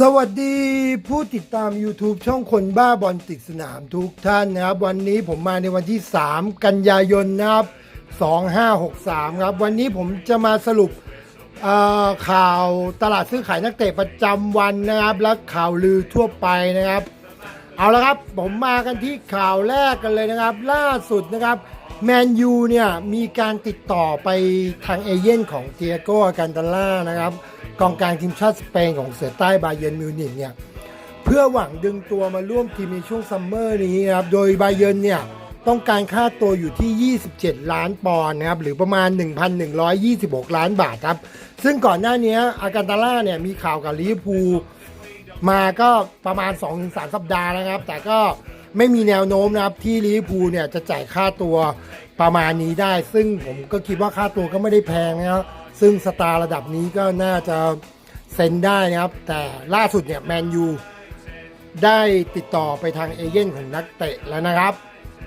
สวัสดีผู้ติดตาม YouTube ช่องคนบ้าบอลติดสนามทุกท่านนะครับ วันนี้ผมมาในวันที่ 3 กันยายนนะครับ 2563 ครับ วันนี้ผมจะมาสรุปข่าวตลาดซื้อขายนักเตะประจำวันนะครับ และข่าวลือทั่วไปนะครับ เอาละครับผมมากันที่ข่าวแรกกันเลยนะครับ ล่าสุดนะครับแมนยูเนี่ยมีการติดต่อไปทางเอเย่นของเตียโก้กันตาล่านะครับ กองกลางทีมชาติสเปนของเสือใต้บาเยิร์นมิวนิกเนี่ยเพื่อหวังดึงตัวมาร่วมทีมในช่วงซัมเมอร์นี้นะครับโดยบาเยิร์นเนี่ยต้องการค่าตัวอยู่ที่ 27 ล้านปอนด์นะครับหรือประมาณ 1,126 ล้านบาทครับ ซึ่งก่อนหน้านี้อากันตาล่าเนี่ยมีข่าวกับลิเวอร์พูลมาก็ประมาณ 2-3 สัปดาห์นะครับ แต่ก็ไม่มีแนวโน้มนะครับที่ลิเวอร์พูลเนี่ยจะจ่ายค่าตัวประมาณนี้ได้ ซึ่งผมก็คิดว่าค่าตัวก็ไม่ได้แพงนะครับ ซึ่งสตาร์ระดับนี้ก็น่าจะเซ็นได้นะครับ แต่ล่าสุดเนี่ยแมนยูได้ติดต่อไปทางเอเย่นของนักเตะแล้วนะครับ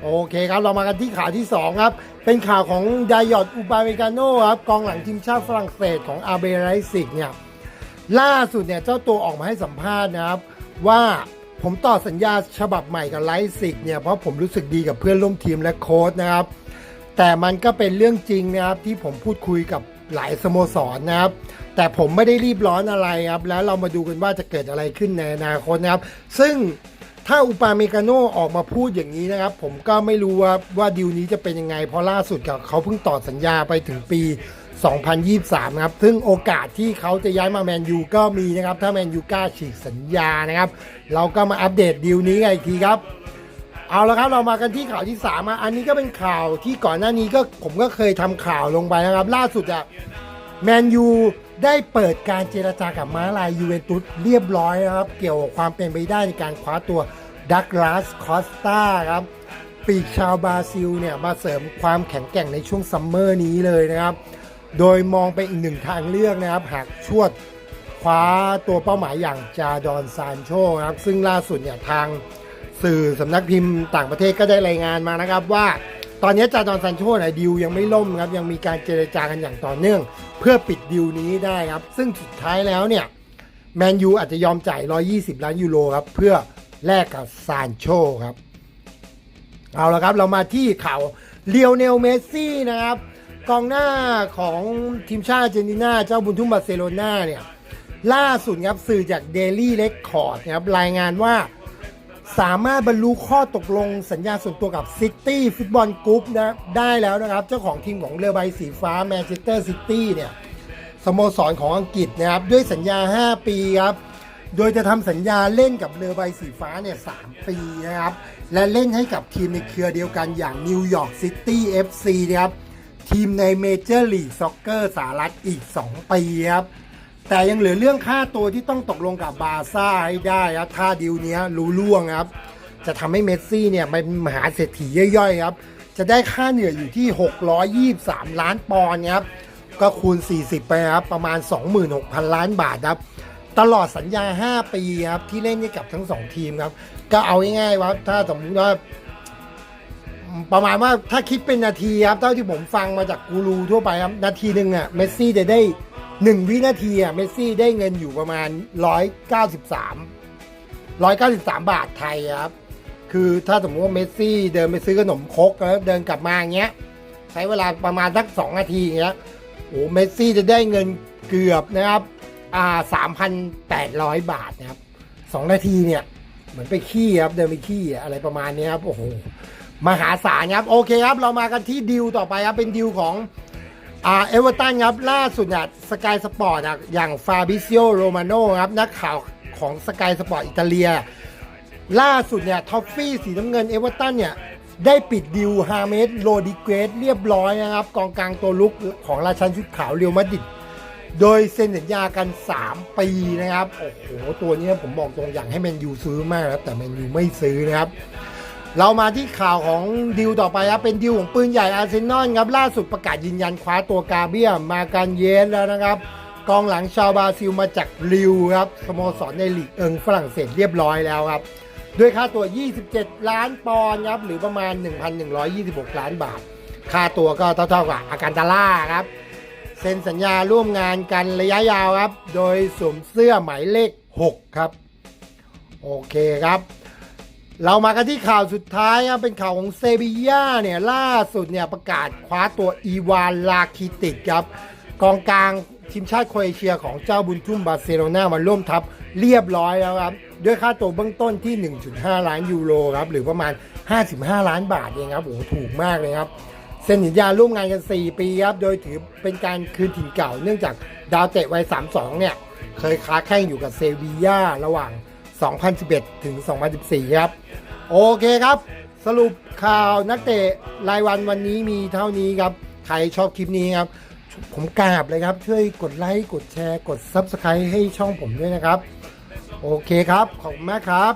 โอเคครับ เรามากันที่ข่าวที่ 2 ครับ เป็นข่าวของดายอดอุบาเมกาโนครับ กองหลังทีมชาติฝรั่งเศสของอาเบไรซิกเนี่ยล่าสุดเนี่ยเจ้าตัวออกมาให้สัมภาษณ์นะครับ ว่าผมต่อสัญญาฉบับใหม่กับไลซิกเนี่ยเพราะผมรู้สึกดีกับเพื่อนร่วมทีมและโค้ชนะครับ แต่มันก็เป็นเรื่องจริงนะครับที่ผมพูดคุยกับ หลายสโมสรนะครับ แต่ผมไม่ได้รีบร้อนอะไรครับ แล้วเรามาดูกันว่าจะเกิดอะไรขึ้นในอนาคตนะครับ ซึ่งถ้าอุปาเมกาโนออกมาพูดอย่างนี้นะครับ ผมก็ไม่รู้ว่าว่าดีลนี้จะเป็นยังไง เพราะล่าสุดเขาเพิ่งต่อสัญญาไปถึงปี 2023 นะครับ ซึ่งโอกาสที่เขาจะย้ายมาแมนยูก็มีนะครับ ถ้าแมนยูกล้าฉีกสัญญานะครับ เราก็มาอัปเดตดีลนี้กันอีกทีครับ เอาละครับเรามากันที่ข่าวที่3ามอันนี้ก็เป็นข่าวที่ก่อนหน้านี้ก็ผมก็เคยทำข่าวลงไปนะครับ ล่าสุดอะแมนยูได้เปิดการเจรจากับม้าลายยูเวนตุสเรียบร้อยนะครับ เกี่ยวกับความเป็นไปได้ในการคว้าตัวดักลาสคอสตาครับ ปีกชาวบราซิลเนี่ยมาเสริมความแข็งแกร่งในช่วงซัมเมอร์นี้เลยนะครับ โดยมองไปอีกหนึ่งทางเลือกนะครับ หากชวดคว้าตัวเป้าหมายอย่างจาดอนซานโชครับซึ่งล่าสุดเนี่ยทาง สื่อสำนักพิมพ์ต่างประเทศก็ได้รายงานมานะครับว่า ตอนนี้จาดอนซันโชนี่ยดิวยังไม่ล่มครับยังมีการเจรจากันอย่างต่อเนื่อง เพื่อปิดดิวนี้ได้ครับ ซึ่งสุดท้ายแล้วเนี่ยแมนยูอาจจะยอมจ่าย 120 ล้านยูโรครับเพื่อแลกกับซานโชครับ เอาละครับเรามาที่ข่าวเลียวเนลเมสซี่นะครับกองหน้าของทีมชาติเจนตินาเจ้าบุญทุ่มบาร์เซโลนาเนี่ยล่าสุดครับสื่อจากเดลี่เ c คคอร์ดนะครับรายงานว่า สามารถบรรลุข้อตกลงสัญญาส่วนตัวกับซิตี้ฟุตบอลกรุ๊ปนะได้แล้วนะครับ เจ้าของทีมของเรือใบสีฟ้าแมนเชสเตอร์ซิตี้เนี่ยสโมสรของอังกฤษนะครับ ด้วยสัญญา 5 ปีครับ โดยจะทำสัญญาเล่นกับเรือใบสีฟ้าเนี่ยสปีนะครับ และเล่นให้กับทีมในเครือเดียวกันอย่างนิวยอร์กซิตี้ FC นะครับ ทีมในเมเจอร์ลีกซ็อกเกอร์สหรัฐอีก 2 ปีครับ แต่ยังเหลือเรื่องค่าตัวที่ต้องตกลงกับบาซ่าให้ได้ครับถ้าดีลเนี้ยรู้ล่วงครับ จะทำให้เมสซี่เนี่ยเป็นมหาเศรษฐีย่อยๆครับ จะได้ค่าเหนื่อยอยู่ที่ 623 ล้านปอนด์ครับ ก็คูณ 40 ไปครับ ประมาณ 26,000 ล้านบาทครับ ตลอดสัญญา 5 ปีครับ ที่เล่นให้กับทั้ง 2 ทีมครับ ก็เอาง่ายๆว่าถ้าสมมติว่าประมาณว่าถ้าคิดเป็นนาทีครับ เท่าที่ผมฟังมาจากกูรูทั่วไปครับ นาทีหนึ่งอะเมสซี่จะได้ 1 วินาทีอะเมสซี่ได้เงินอยู่ประมาณ 193 193 บาทไทยครับ คือถ้าสมมติว่าเมสซี่เดินไปซื้อขนมครกแล้วเดินกลับมาอย่างเงี้ย ใช้เวลาประมาณสัก 2 นาทีอย่างเงี้ยโอ้เมสซี่จะได้เงินเกือบนะครับอ่า3,800 บาทนะครับ 2 นาทีเนี่ยเหมือนไปขี้ครับเดินไปขี้อะไรประมาณนี้ครับโอ้โหมหาศาลครับ โอเคครับ เรามากันที่ดิวต่อไปครับ เป็นดิวของ อ่าเอเวอร์ตันครับล่าสุดเนี่ยสกายสปอร์ตอย่างฟาบิซิโอโรมาโนครับนักข่าวของสกายสปอร์ตอิตาเลีย ล่าสุดเนี่ยท็อฟฟี่สีน้ำเงินเอเวอร์ตันเนี่ยได้ปิดดิวฮาเมสโรดิเกรสเรียบร้อยนะครับ กองกลางตัวลุกของราชันชุดขาวเรียวมาดิดโดยเซ็นสัญญากัน 3 ปีนะครับ โอ้โห ตัวนี้ผมบอกตรงอย่างให้แมนยูซื้อมากนะครับแต่แมนยูไม่ซื้อนะครับ เรามาที่ข่าวของดิวต่อไปครับเป็นดิวของปืนใหญ่อาร์เซนอลครับล่าสุดประกาศยืนยันคว้าตัวกาเบียมาการเยนแล้วนะครับกองหลังชาวบราซิลมาจากริวครับสโมสรในลีกเอิงฝรั่งเศสเรียบร้อยแล้วครับด้วยค่าตัว 27 ล้านปอนด์ครับหรือประมาณ 1,126 ล้านบาท ค่าตัวก็เท่าๆกับอาการตาล่าครับเซ็นสัญญาร่วมงานกันระยะยาวครับ โดยสวมเสื้อหมายเลข 6 ครับ โอเคครับ เรามากันที่ข่าวสุดท้ายครับเป็นข่าวของเซบีย่าเนี่ยล่าสุดเนี่ยประกาศคว้าตัวอีวานลาคิติกครับกองกลางทีมชาติโครเอเชียของเจ้าบุญทุ่มบาร์เซโลนามาร่วมทัพเรียบร้อยแล้วครับ ด้วยค่าตัวเบื้องต้นที่ 1.5 ล้านยูโรครับหรือประมาณ 55 ล้านบาทเองครับโอ้โหถูกมากเลยครับเซ็นสัญญาร่วมงานกัน 4 ปีครับโดยถือเป็นการคืนถิ่นเก่า เนื่องจากดาวเตะวัย 32 เนี่ยเคยค้าแข่งอยู่กับเซบีย่าระหว่าง 2011 ถึง 2014 ครับ โอเคครับ สรุปข่าวนักเตะรายวันวันนี้มีเท่านี้ครับ ใครชอบคลิปนี้ครับ ผมกราบเลยครับ ช่วยกดไลค์ กดแชร์ กด Subscribe ให้ช่องผมด้วยนะครับ โอเคครับ ขอบคุณมากครับ